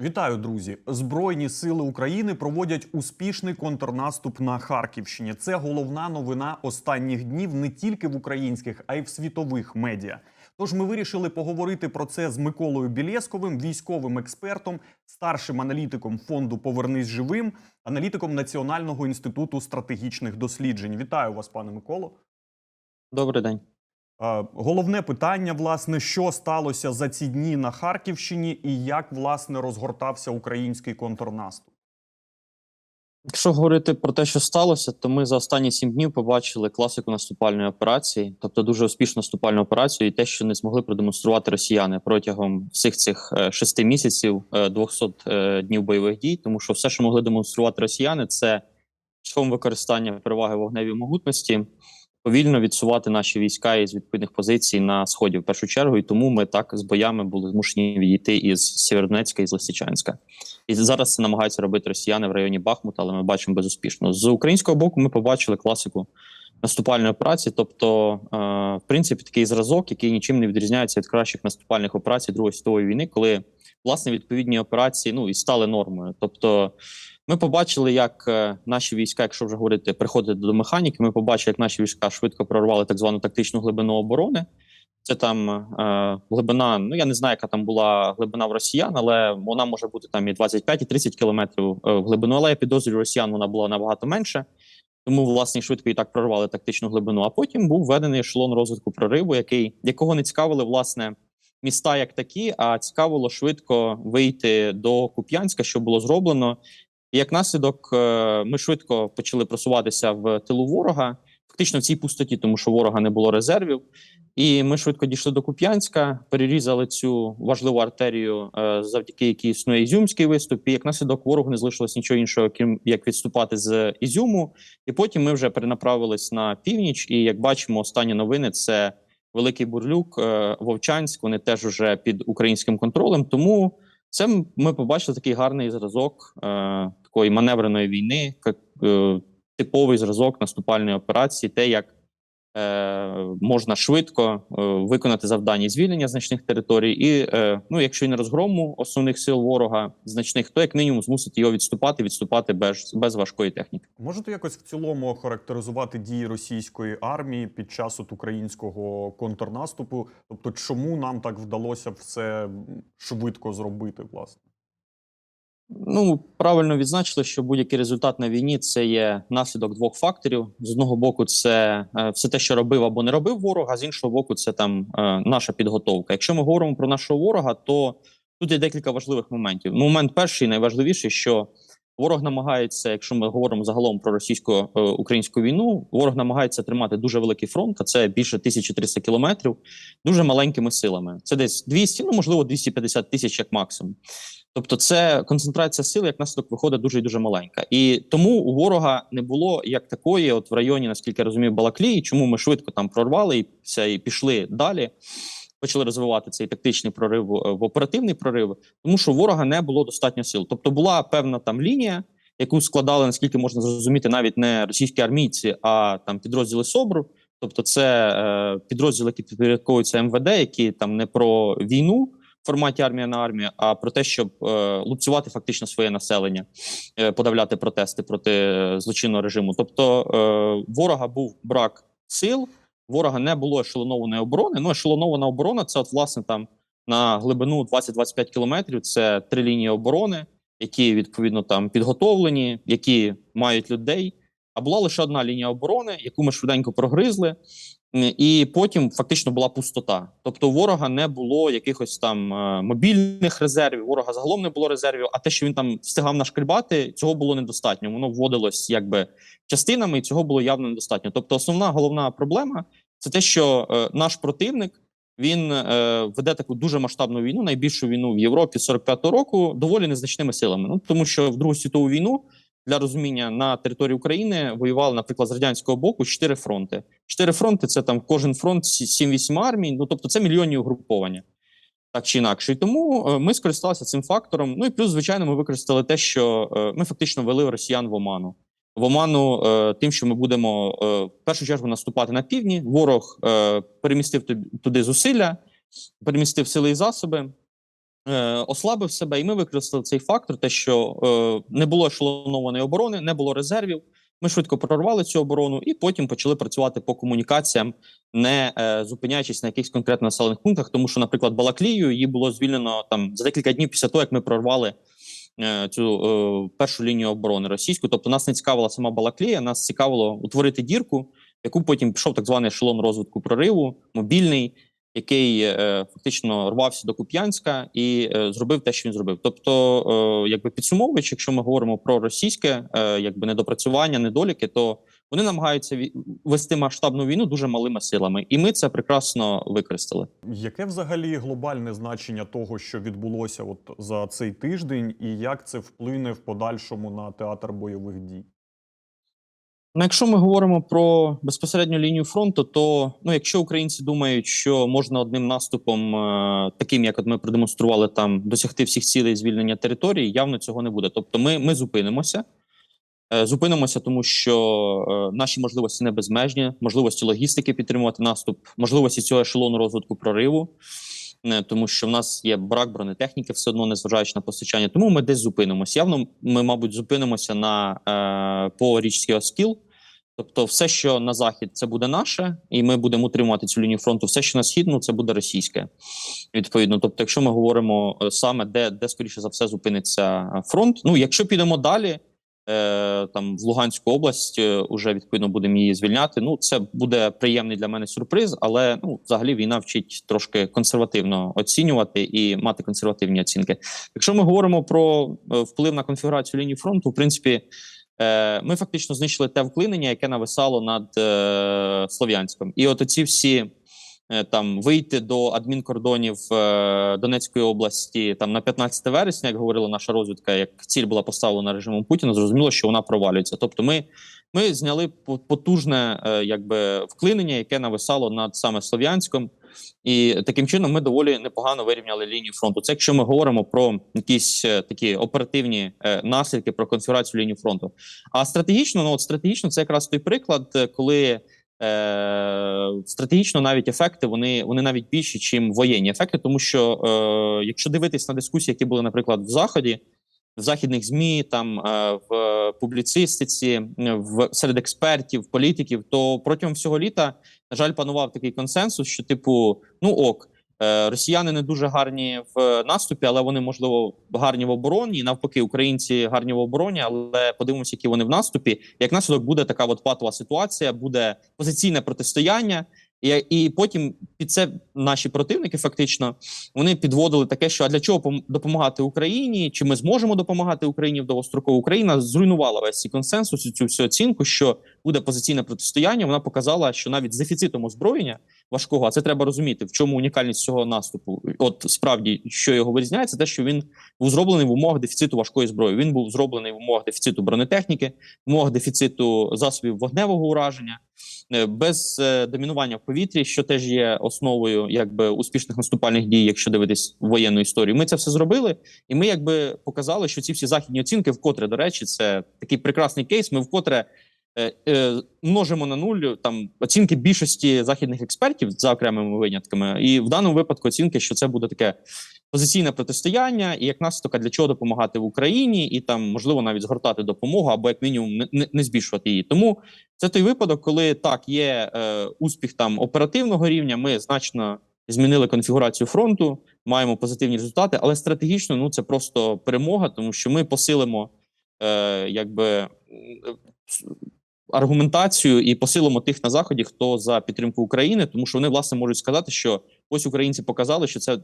Вітаю, друзі! Збройні сили України проводять успішний контрнаступ на Харківщині. Це головна новина останніх днів не тільки в українських, а й в світових медіа. Тож ми вирішили поговорити про це з Миколою Білєсковим, військовим експертом, старшим аналітиком фонду Повернись живим, аналітиком Національного інституту стратегічних досліджень. Вітаю вас, пане Миколо. Добрий день. Е, Головне питання, власне, що сталося за ці дні на Харківщині, і як власне розгортався український контрнаступ. Якщо говорити про те, що сталося, то ми за останні сім днів побачили класику наступальної операції, тобто дуже успішну наступальну операцію, і те, що не змогли продемонструвати росіяни протягом всіх цих е, шести місяців, е, 200 е, днів бойових дій, тому що все, що могли демонструвати росіяни, це шляхом використання переваги вогневої могутності, повільно відсувати наші війська із відповідних позицій на сході в першу чергу. І тому ми так з боями були змушені відійти із Сєвєродонецька і з Лисичанська. І зараз це намагаються робити росіяни в районі Бахмута, але ми бачимо безуспішно. З українського боку ми побачили класику наступальної операції, тобто, е, в принципі, такий зразок, який нічим не відрізняється від кращих наступальних операцій Другої світової війни, коли власне відповідні операції ну і стали нормою. Тобто, ми побачили, як е, наші війська, якщо вже говорити, приходити до механіки, ми побачили, як наші війська швидко прорвали так звану тактичну глибину оборони. Це там е, глибина. Ну я не знаю, яка там була глибина в росіян, але вона може бути там і 25, і 30 кілометрів е, в глибину. Але я підозрюю, росіян вона була набагато менше. Тому власне швидко і так прорвали тактичну глибину. А потім був введений ешелон розвитку прориву, який якого не цікавили власне міста як такі, а цікавило швидко вийти до Куп'янська, що було зроблено. І як наслідок, е, ми швидко почали просуватися в тилу ворога, фактично в цій пустоті, тому що ворога не було резервів. І ми швидко дійшли до Куп'янська, перерізали цю важливу артерію, е, завдяки якій існує ізюмський виступ. І як наслідок ворогу не залишилось нічого іншого, крім як відступати з Ізюму. І потім ми вже перенаправились на північ. І як бачимо, останні новини це Великий Бурлюк, е, Вовчанськ. Вони теж уже під українським контролем. Тому це ми побачили такий гарний зразок такої маневреної війни, як е, типовий зразок наступальної операції, те, як е, можна швидко е, виконати завдання звільнення значних територій, і е, ну, якщо і не розгрому основних сил ворога значних, то як мінімум змусити його відступати, відступати без, без важкої техніки. Можете якось в цілому охарактеризувати дії російської армії під час от українського контрнаступу? Тобто, чому нам так вдалося все швидко зробити, власне? Ну правильно відзначили, що будь-який результат на війні це є наслідок двох факторів. З одного боку, це е, все те, що робив або не робив ворог, а з іншого боку, це там е, наша підготовка. Якщо ми говоримо про нашого ворога, то тут є декілька важливих моментів. Момент перший, найважливіший, що ворог намагається, якщо ми говоримо загалом про російсько-українську війну, ворог намагається тримати дуже великий фронт, а це більше 1300 кілометрів, дуже маленькими силами. Це десь 200, ну можливо, 250 тисяч як максимум. Тобто, це концентрація сил, як наслідок виходить дуже і дуже маленька, і тому у ворога не було як такої, от в районі, наскільки я розумію, Балаклії. Чому ми швидко там прорвали і все і пішли далі. Почали розвивати цей тактичний прорив е, в оперативний прорив, тому що ворога не було достатньо сил. Тобто була певна там лінія, яку складали, наскільки можна зрозуміти, навіть не російські армійці, а там підрозділи СОБРу. Тобто, це е, підрозділи, які підпорядковуються МВД, які там не про війну в форматі армія на армію, а про те, щоб е, лупцювати фактично своє населення, е, подавляти протести проти е, злочинного режиму. Тобто е, ворога був брак сил, ворога не було ешелонованої оборони. Ну, ешелонована оборона це от власне там на глибину 20-25 кілометрів. Це три лінії оборони, які відповідно там підготовлені, які мають людей. А була лише одна лінія оборони, яку ми швиденько прогризли. І потім фактично була пустота. Тобто, у ворога не було якихось там е, мобільних резервів, ворога загалом не було резервів. А те, що він там встигав нашкрібати, цього було недостатньо. Воно вводилось якби частинами, і цього було явно недостатньо. Тобто, основна головна проблема це те, що е, наш противник він е, веде таку дуже масштабну війну, найбільшу війну в Європі з 45-го року, доволі незначними силами. Ну тому що в Другу світову війну для розуміння на території України воювали, наприклад, з радянського боку чотири фронти. Чотири фронти це там кожен фронт 7-8 армій. Ну тобто, це мільйонні угруповання. Так чи інакше, і тому е, ми скористалися цим фактором. Ну і плюс, звичайно, ми використали те, що е, ми фактично вели росіян в оману. В оману е, тим, що ми будемо в першу чергу наступати на півдні. Ворог перемістив туди зусилля, перемістив сили і засоби. Е, ослабив себе, і ми використали цей фактор, те, що е, не було ешелонованої оборони, не було резервів. Ми швидко прорвали цю оборону і потім почали працювати по комунікаціям, не е, зупиняючись на якихось конкретно населених пунктах. Тому що, наприклад, Балаклію її було звільнено там за декілька днів після того, як ми прорвали е, цю е, першу лінію оборони російську. Тобто, нас не цікавила сама Балаклія, нас цікавило утворити дірку, яку потім пішов так званий ешелон розвитку прориву, мобільний, який е, фактично рвався до Куп'янська і е, зробив те, що він зробив. Тобто, е, якби підсумовуючи, якщо ми говоримо про російське якби недопрацювання, недоліки, то вони намагаються вести масштабну війну дуже малими силами, і ми це прекрасно використали. Яке взагалі глобальне значення того, що відбулося от за цей тиждень, і як це вплине в подальшому на театр бойових дій? Ну, якщо ми говоримо про безпосередню лінію фронту, то ну, якщо українці думають, що можна одним наступом, е, таким як от ми продемонстрували там, досягти всіх цілей звільнення території, явно цього не буде. Тобто, ми, ми зупинимося. Е, Зупинимося, тому що е, наші можливості не безмежні, можливості логістики підтримувати наступ, можливості цього ешелону розвитку прориву, тому що в нас є брак бронетехніки, все одно незважаючи на постачання. Тому ми десь зупинимося. Явно ми, мабуть, зупинимося на е, по річський Оскіл. Тобто, все, що на захід, це буде наше, і ми будемо утримувати цю лінію фронту. Все, що на схід, ну, це буде російське. Відповідно, тобто, якщо ми говоримо е, саме де, де скоріше за все зупиниться е, фронт. Ну, якщо підемо далі, е, там в Луганську область, е, уже відповідно будемо її звільняти. Ну, це буде приємний для мене сюрприз, але ну, взагалі війна вчить трошки консервативно оцінювати і мати консервативні оцінки. Якщо ми говоримо про е, вплив на конфігурацію лінії фронту, в принципі. Е, Ми фактично знищили те вклинення, яке нависало над е, Слов'янськом, і от оці всі е, там вийти до адмінкордонів е, Донецької області там на 15 вересня, як говорила наша розвідка, як ціль була поставлена режимом Путіна, зрозуміло, що вона провалюється. Тобто, ми, ми зняли по- потужне е, якби вклинення, яке нависало над саме Слов'янськом. І таким чином ми доволі непогано вирівняли лінію фронту. Це якщо ми говоримо про якісь е, такі оперативні е, наслідки про конфігурацію лінії фронту. А стратегічно, ну от стратегічно, це якраз той приклад, е, коли е, стратегічно навіть ефекти вони, вони навіть більші, ніж воєнні ефекти, тому що е, якщо дивитись на дискусії, які були, наприклад, в заході. В західних змі, там е, в публіцистиці, в серед експертів, політиків, то протягом всього літа на жаль, панував такий консенсус, що, типу, ну ок, росіяни не дуже гарні в наступі, але вони можливо гарні в обороні. Навпаки, українці гарні в обороні, але подивимося, які вони в наступі. Як наслідок буде така от патова ситуація, буде позиційне протистояння. І, і потім під це наші противники фактично вони підводили таке, що а для чого пом- допомагати Україні? Чи ми зможемо допомагати Україні в довгострокову? Україна зруйнувала весь цей консенсус, цю всю оцінку, що буде позиційне протистояння. Вона показала, що навіть з дефіцитом озброєння важкого, а це треба розуміти, в чому унікальність цього наступу. От справді, що його вирізняє, це те, що він був зроблений в умовах дефіциту важкої зброї. Він був зроблений в умовах дефіциту бронетехніки, в умовах дефіциту засобів вогневого ураження, е, без е, домінування в повітрі, що теж є основою якби успішних наступальних дій, якщо дивитись воєнну історію. Ми це все зробили, і ми якби показали, що ці всі західні оцінки, вкотре до речі, це такий прекрасний кейс. Ми вкотре множимо на нуль там оцінки більшості західних експертів за окремими винятками, і в даному випадку оцінки, що це буде таке позиційне протистояння, і як наслідок, для чого допомагати в Україні, і там можливо навіть згортати допомогу або як мінімум не, не, збільшувати її. Тому це той випадок, коли так є е, успіх там оперативного рівня. Ми значно змінили конфігурацію фронту, маємо позитивні результати, але стратегічно ну це просто перемога, тому що ми посилимо е, якби аргументацію і посилимо тих на заході, хто за підтримку України, тому що вони власне можуть сказати, що ось українці показали, що це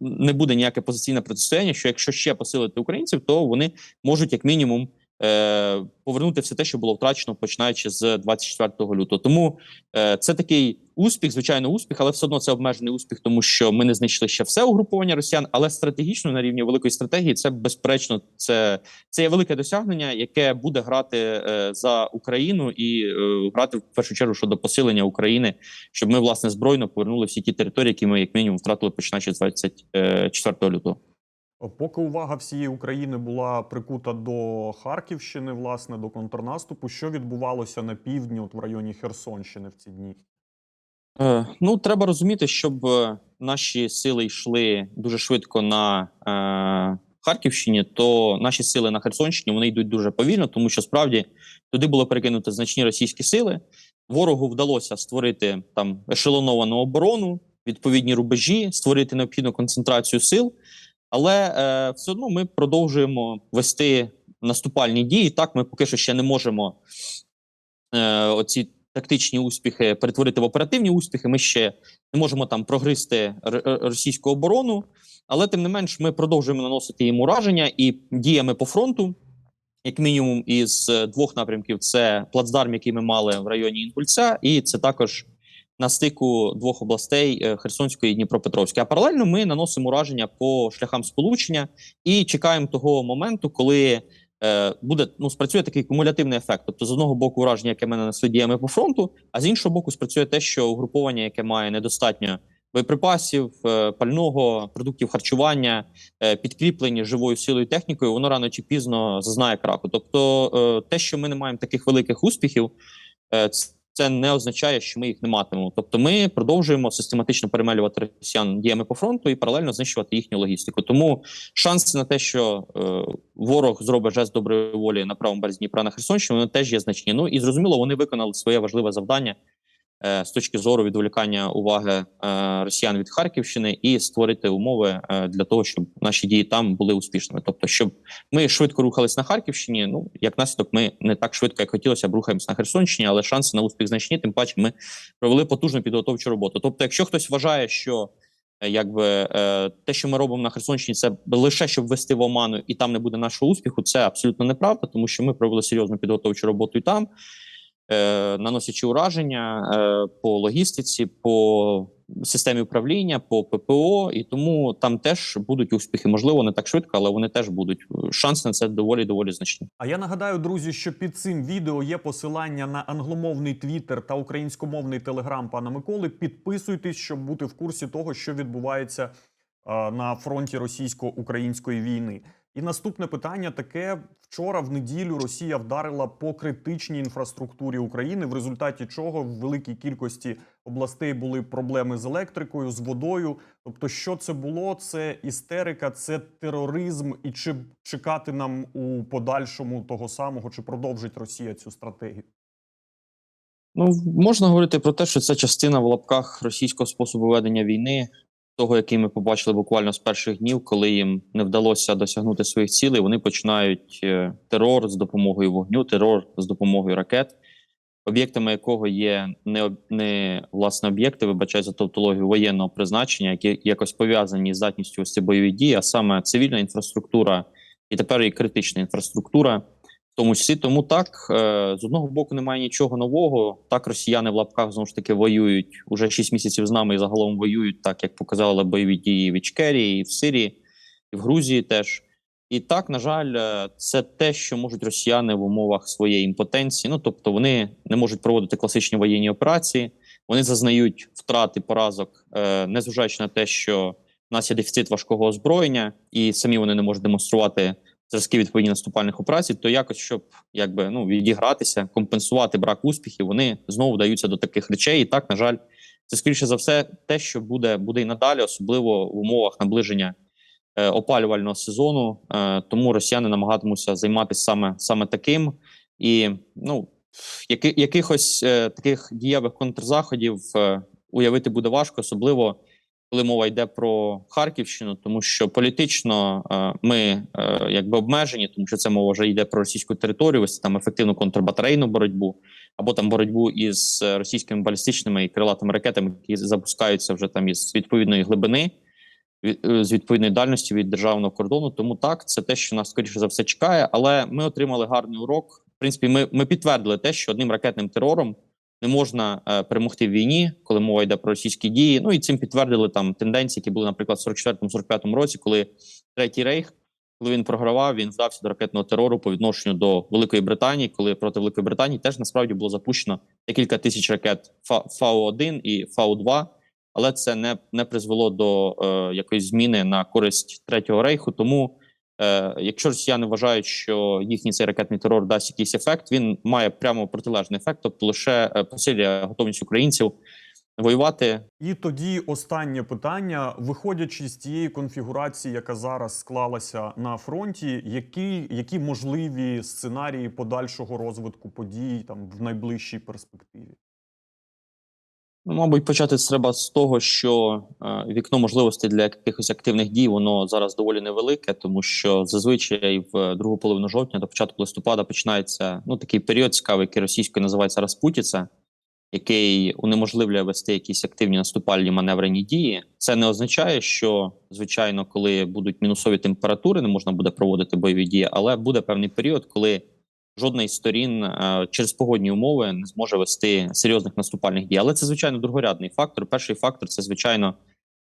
не буде ніяке позиційне протистояння. Що якщо ще посилити українців, то вони можуть як мінімум е, повернути все те, що було втрачено, починаючи з 24 лютого. Тому е, це такий успіх, звичайно, успіх, але все одно це обмежений успіх, тому що ми не знайшли ще все угруповання росіян, але стратегічно на рівні великої стратегії це безперечно це, це є велике досягнення, яке буде грати е, за Україну і е, грати в першу чергу щодо посилення України, щоб ми власне збройно повернули всі ті території, які ми як мінімум втратили починаючи з 24 лютого. Поки увага всієї України була прикута до Харківщини, власне, до контрнаступу, що відбувалося на півдні, от в районі Херсонщини в ці дні? Е, ну, треба розуміти, щоб е, наші сили йшли дуже швидко на е, Харківщині, то наші сили на Херсонщині вони йдуть дуже повільно, тому що справді туди було перекинуто значні російські сили. Ворогу вдалося створити там ешелоновану оборону, відповідні рубежі, створити необхідну концентрацію сил. Але е, все одно ми продовжуємо вести наступальні дії. Так, ми поки що ще не можемо е, оці тактичні успіхи перетворити в оперативні успіхи. Ми ще не можемо там прогризти р- російську оборону, але тим не менш ми продовжуємо наносити їм ураження і діями по фронту. Як мінімум, із е, двох напрямків це плацдарм, який ми мали в районі Інгульця, і це також на стику двох областей е, Херсонської і Дніпропетровської. А паралельно ми наносимо ураження по шляхам сполучення і чекаємо того моменту, коли е, буде ну спрацює такий кумулятивний ефект. Тобто, з одного боку, ураження, яке ми нанесли діями по фронту, а з іншого боку, спрацює те, що угруповання, яке має недостатньо боєприпасів, е, пального, продуктів харчування, підкріплені живою силою технікою, воно рано чи пізно зазнає краку. Тобто, те, що ми не маємо таких великих успіхів, це не означає, що ми їх не матимемо. Тобто, ми продовжуємо систематично перемелювати росіян діями по фронту і паралельно знищувати їхню логістику. Тому шанси на те, що е, ворог зробить жест доброї волі на правому березі Дніпра на Херсонщині, вони теж є значні. Ну і зрозуміло, вони виконали своє важливе завдання з точки зору відволікання уваги е, росіян від Харківщини і створити умови е, для того, щоб наші дії там були успішними. Тобто, щоб ми швидко рухались на Харківщині. Ну як наслідок, ми не так швидко, як хотілося б рухаємось на Херсонщині, але шанси на успіх значні. Тим паче, ми провели потужну підготовчу роботу. Тобто, якщо хтось вважає, що е, якби е, те, що ми робимо на Херсонщині, це лише щоб ввести в оману, і там не буде нашого успіху, це абсолютно неправда, тому що ми провели серйозну підготовчу роботу і там, е, наносячи ураження е, по логістиці, по системі управління, по ППО, і тому там теж будуть успіхи. Можливо, не так швидко, але вони теж будуть. Шанси на це доволі доволі значні. А я нагадаю, друзі, що під цим відео є посилання на англомовний твіттер та українськомовний телеграм пана Миколи. Підписуйтесь, щоб бути в курсі того, що відбувається е, на фронті російсько-української війни. І наступне питання таке: вчора в неділю Росія вдарила по критичній інфраструктурі України, в результаті чого в великій кількості областей були проблеми з електрикою, з водою. Тобто, що це було? Це істерика, це тероризм, і чи чекати нам у подальшому того самого, чи продовжить Росія цю стратегію? Ну можна говорити про те, що це частина в лапках російського способу ведення війни, того, який ми побачили буквально з перших днів, коли їм не вдалося досягнути своїх цілей. Вони починають е, терор з допомогою вогню, терор з допомогою ракет, об'єктами якого є не не власне об'єкти, вибачаю за тавтологію воєнного призначення, які якось пов'язані з здатністю вести бойові дії, а саме цивільна інфраструктура і тепер і критична інфраструктура. Тому числі тому так е, з одного боку немає нічого нового. Так росіяни в лапках знову ж таки воюють уже 6 місяців з нами і загалом воюють, так як показали бойові дії в Ічкерії, і в Сирії, і в Грузії теж. І так, на жаль, е, це те, що можуть росіяни в умовах своєї імпотенції. Ну тобто, вони не можуть проводити класичні воєнні операції, вони зазнають втрати поразок, е, незважаючи на те, що в нас є дефіцит важкого озброєння, і самі вони не можуть демонструвати зразки відповідні наступальних операцій, то якось щоб якби ну відігратися, компенсувати брак успіхів, вони знову вдаються до таких речей. І так, на жаль, це скоріше за все, те, що буде буде і надалі, особливо в умовах наближення е, опалювального сезону. Е, тому росіяни намагатимуться займатися саме саме таким, і ну яки, якихось е, таких дієвих контрзаходів е, уявити буде важко, особливо коли мова йде про Харківщину, тому що політично е, ми е, якби обмежені, тому що це мова вже йде про російську територію, ось там ефективну контрбатарейну боротьбу, або там боротьбу із російськими балістичними і крилатими ракетами, які запускаються вже там із відповідної глибини, е, з відповідної дальності від державного кордону. Тому так, це те, що нас скоріше за все чекає. Але ми отримали гарний урок. В принципі, ми, ми підтвердили те, що одним ракетним терором не можна е, перемогти в війні, коли мова йде про російські дії. Ну і цим підтвердили там тенденції, які були, наприклад, в 44-45 році, коли третій рейх, коли він програвав, він здався до ракетного терору по відношенню до Великої Британії, коли проти Великої Британії теж насправді було запущено декілька тисяч ракет Фа- Фау-1 і Фау-2, але це не, не призвело до е, якоїсь зміни на користь третього рейху. Тому Е, якщо росіяни вважають, що їхній цей ракетний терор дасть якийсь ефект, він має прямо протилежний ефект, тобто лише е, посилює готовність українців воювати. І тоді останнє питання, виходячи з тієї конфігурації, яка зараз склалася на фронті, які, які можливі сценарії подальшого розвитку подій там в найближчій перспективі? Ну, мабуть, почати треба з того, що е, вікно можливостей для якихось активних дій воно зараз доволі невелике, тому що зазвичай в другу половину жовтня до початку листопада починається ну такий період цікавий, який російською називається Распутіця, який унеможливлює вести якісь активні наступальні маневрені дії. Це не означає, що звичайно, коли будуть мінусові температури, не можна буде проводити бойові дії, але буде певний період, коли жодна із сторін е, через погодні умови не зможе вести серйозних наступальних дій. Але це звичайно другорядний фактор. Перший фактор це звичайно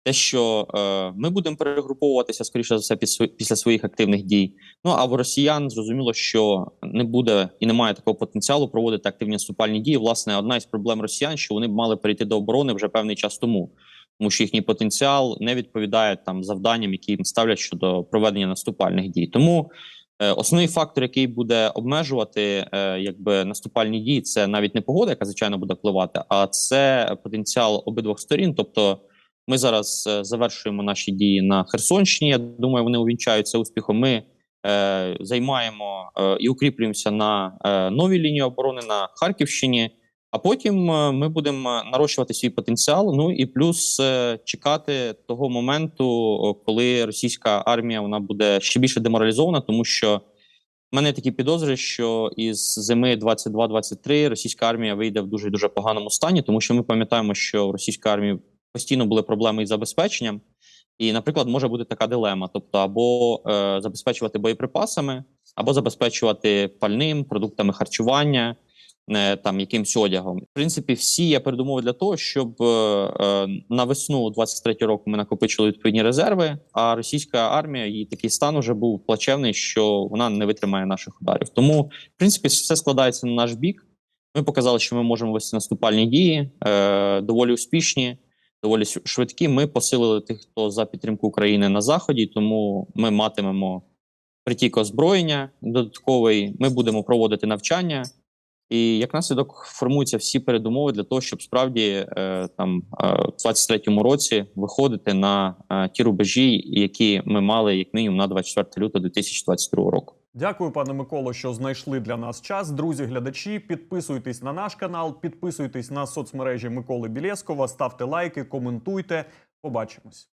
те, що е, ми будемо перегруповуватися скоріше за все піс- після своїх активних дій. Ну а в росіян зрозуміло, що не буде і немає такого потенціалу проводити активні наступальні дії. Власне, одна із проблем росіян, що вони б мали перейти до оборони вже певний час тому. Тому що їхній потенціал не відповідає там завданням, які їм ставлять щодо проведення наступальних дій. Тому Основний фактор, який буде обмежувати е, якби наступальні дії, це навіть не погода, яка звичайно буде впливати, а це потенціал обидвох сторін. Тобто, ми зараз е, завершуємо наші дії на Херсонщині. Я думаю, вони увінчаються успіхом. Ми е, займаємо е, і укріплюємося на е, новій лінії оборони на Харківщині. А потім е, ми будемо нарощувати свій потенціал. Ну і плюс е, чекати того моменту, коли російська армія вона буде ще більше деморалізована, тому що в мене такі підозри, що із зими 22-23 російська армія вийде в дуже дуже поганому стані, тому що ми пам'ятаємо, що в російській армії постійно були проблеми із забезпеченням. І, наприклад, може бути така дилема: тобто, або е, забезпечувати боєприпасами, або забезпечувати пальним, продуктами харчування, е, там якимсь одягом. В принципі, всі є передумови для того, щоб е, е, на весну 23 року ми накопичили відповідні резерви. А російська армія її такий стан вже був плачевний, що вона не витримає наших ударів. Тому, в принципі, все складається на наш бік. Ми показали, що ми можемо вести наступальні дії, е, доволі успішні, доволі швидкі. Ми посилили тих, хто за підтримку України на заході, тому ми матимемо притік озброєння додатковий. Ми будемо проводити навчання. І як наслідок формуються всі передумови для того, щоб справді е, там е, в 23-му році виходити на е, ті рубежі, які ми мали як мінімум на 24 лютого 2022 року. Дякую, пане Миколо, що знайшли для нас час. Друзі, глядачі, підписуйтесь на наш канал, підписуйтесь на соцмережі Миколи Білєскова, ставте лайки, коментуйте. Побачимось.